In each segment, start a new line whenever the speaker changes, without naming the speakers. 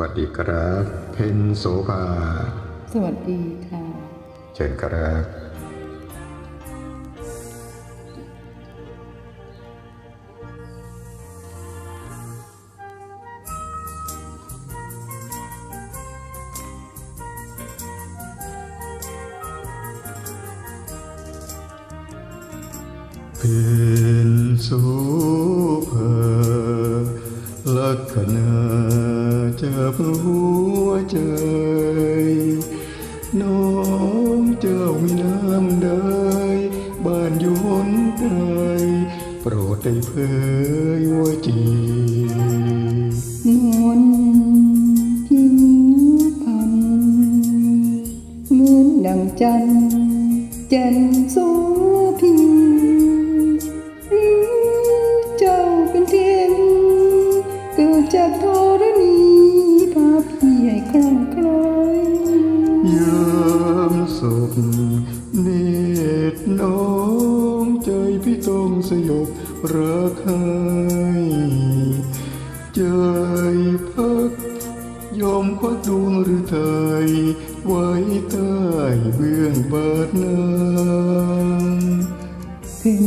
วัสดีครับเพนโสภา
สวัสดีค่ะ
เชิญครับเป็นโสภาลักษณะ จะหัวใจ น้องเจ้ามีน้ำใดบ้านอยู่หนใดโปรดได้เผยว่าจี
นวลพิงพันเหมือนดังจันจ่มโสพิง เน
ตรน้องใจพี่ต้องสยบรักให้ใจพักยอมควักดวงหรือไทยไว้ใต้เบื้องบาทน้ำ
เป็น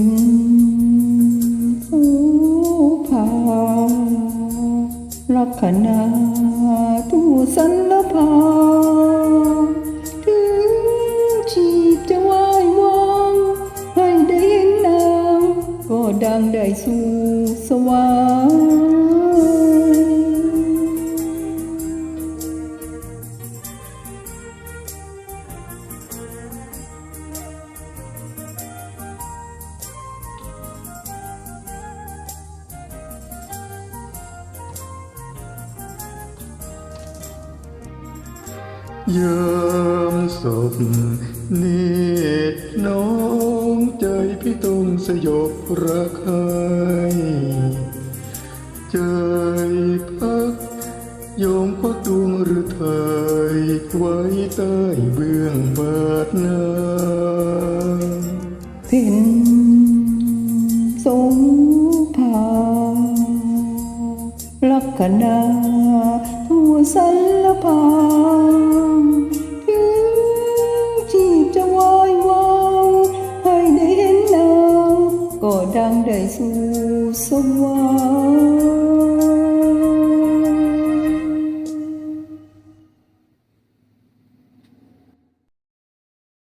โสภาลักษณะ ก็ดังได้สู่สวรรค์
ยามศพเน ยบรักให้ใจพักยอมควักดวงหรือไทยไว้ใต้เบื้องบาทน้
เป็นโสภาลักษณะทูสันลภา ดังได้สู่สวรรค์